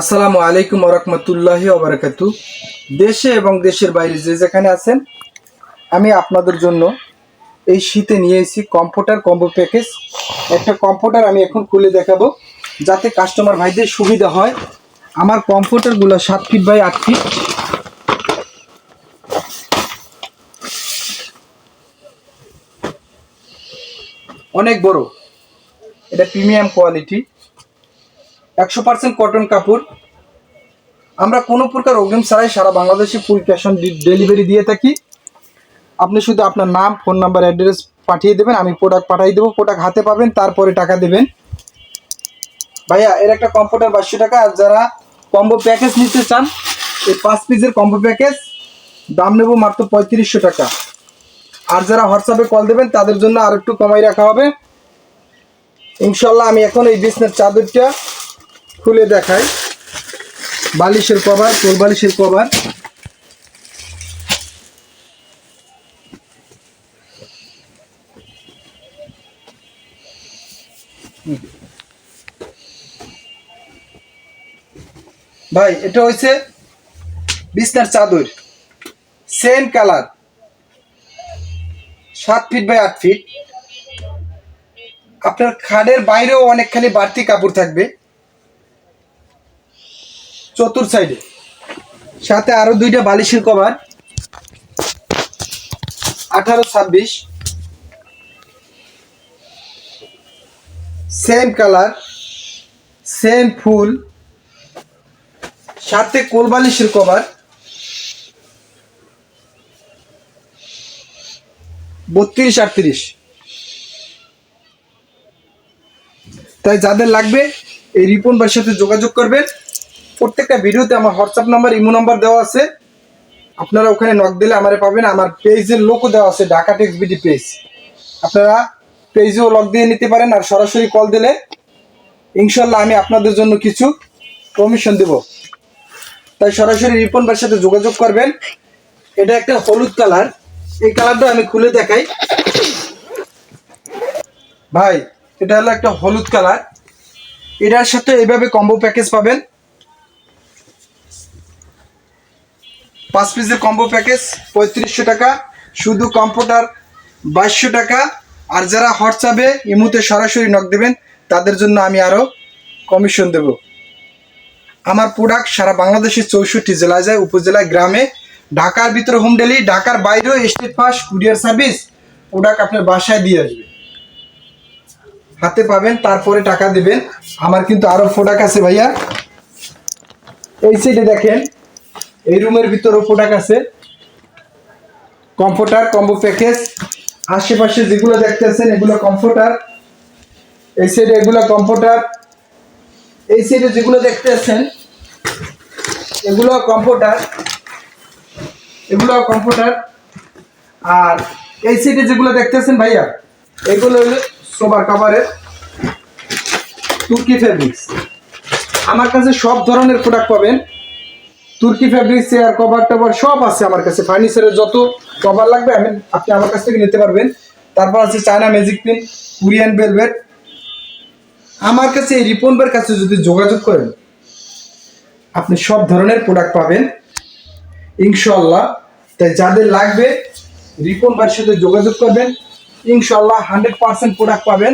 আসসালামু আলাইকুম ওরহমতুল্লাহ ওবরাকাতু দেশে এবং দেশের বাইরে যে যেখানে আছেন, আমি আপনাদের জন্য এই শীতে নিয়ে এসেছি কম্পিউটার কম্বো প্যাকেজ। একটা কম্পিউটার আমি এখন খুলে দেখাবো, যাতে কাস্টমার ভাইদের সুবিধা হয়। আমার কম্পিউটারগুলো সাত ফিট বাই আট ফিট। অনেক বড়। এটা প্রিমিয়াম কোয়ালিটি। একশো পার্সেন্ট কটন কাপড়। আমরা কোনো প্রকার অগ্রিম ছাড়াই সারা বাংলাদেশে ফুল ক্যাশ অন ডেলিভারি দিয়ে থাকি। আপনি শুধু আপনার নাম ফোন নাম্বার অ্যাড্রেস পাঠিয়ে দেবেন, আমি প্রোডাক্ট পাঠিয়ে দেবো প্রোডাক্ট হাতে পাবেন, তারপরে টাকা দেবেন। ভাইয়া, এর একটা কম্পিউটার বাইশশো টাকা। আর যারা কম্বো প্যাকেজ নিতে চান, এই পাঁচ পিসের কম্বো প্যাকেজ দাম নেব মাত্র পঁয়ত্রিশশো টাকা। আর যারা হোয়াটসঅ্যাপে কল দেবেন, তাদের জন্য আর একটু কমাই রাখা হবে। ইনশাল্লাহ আমি এখন এই বিছনার চাদরটা খুলে দেখাই। বালিশের কভার কোল বালিশের কভার। ভাই, এটা হচ্ছে বিছনার চাদর। Same colour. সাত ফিট বাই আট ফিট। আপনার খাটের বাইরেও অনেকখানি বাড়তি কাপড় থাকবে। চতুর সাইডে সাথে আরও দুইটা বালিশের কভার। আঠারো, ছাব্বিশ। সেম কালার সেম ফুল। সাথে কোল বালিশের কভার। বত্রিশ, আটত্রিশ। তাই যাদের লাগবে এই রিপন ভাইয়ের সাথে যোগাযোগ করবেন। প্রত্যেকটা ভিডিওতে আমার হোয়াটসঅ্যাপ নাম্বার ইমো নাম্বার দেওয়া আছে। আপনারা ওখানে নক দিলে আমারে পাবেন। আমার পেজের লোকও দেওয়া আছে, ঢাকা টেক্স বিডি পেজ আপনারা পেজেও লক দিয়ে নিতে পারেন আর সরাসরি কল দিলে ইনশাল্লাহ আমি আপনাদের জন্য কিছু কমিশন দেব। তাই সরাসরি রিপন ভাইয়ের সাথে যোগাযোগ করবেন। এটা একটা হলুদ কালার এই কালারটা আমি খুলে দেখাই। ভাই, এটা হলো একটা হলুদ কালার এটার সাথে এইভাবে কম্বো প্যাকেজ পাবেন। পাঁচ পিসের কম্বো প্যাকেজ পঁয়ত্রিশশো টাকা। শুধু কম্পিউটার বাইশশো টাকা। আর যারা হোয়াটসঅ্যাপে ইমুতে সরাসরি নক দেবেন, তাদের জন্য আমি আরও কমিশন দেব। আমার প্রোডাক্ট সারা বাংলাদেশের চৌষট্টি জেলায় যায়, উপজেলায়, গ্রামে। ঢাকার ভিতরে হোম ডেলি ঢাকার বাইরেও Steadfast courier service product আপনার বাসায় দিয়ে আসবে। হাতে পাবেন, তারপরে টাকা দিবেন। আমার কিন্তু আরও প্রোডাক্ট আছে ভাইয়া। এই সাইডে দেখেন এই রুমের ভিতরেও প্রোডাক্ট আছে। Computer combo package. আশেপাশে যেগুলো দেখতেছেন, এগুলো কম্পিউটার এই সাইডে এগুলো কম্পিউটার এই সাইডে যেগুলো দেখতেছেন, এগুলো কম্পিউটার এগুলো কম্পিউটার আর এই সাইডে যেগুলো দেখতেছেন ভাইয়া, এগুলো হলো সোবার কাভারের তুর্কি ফেব্রিক্স আমার কাছে সব ধরনের প্রোডাক্ট পাবেন। তুর্কি ফেব্রিক্স চেয়ার কভার টভার সব আছে আমার কাছে। ফার্নিচারের যত কভার লাগবে, আমি আপনি আমার কাছ থেকে নিতে পারবেন। তারপর আছে China magic pin Korean velvet আমার কাছে এই রিপনবার কাছে যদি যোগাযোগ করেন, আপনি সব ধরনের প্রোডাক্ট পাবেন। ইনশাল্লাহ তাই যাদের লাগবে, রিপন ভাইয়ের সাথে যোগাযোগ করবেন। ইনশাল্লাহ হান্ড্রেড পার্সেন্ট প্রোডাক্ট পাবেন।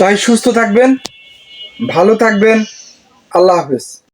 তাই সুস্থ থাকবেন, ভালো থাকবেন। আল্লাহ হাফেজ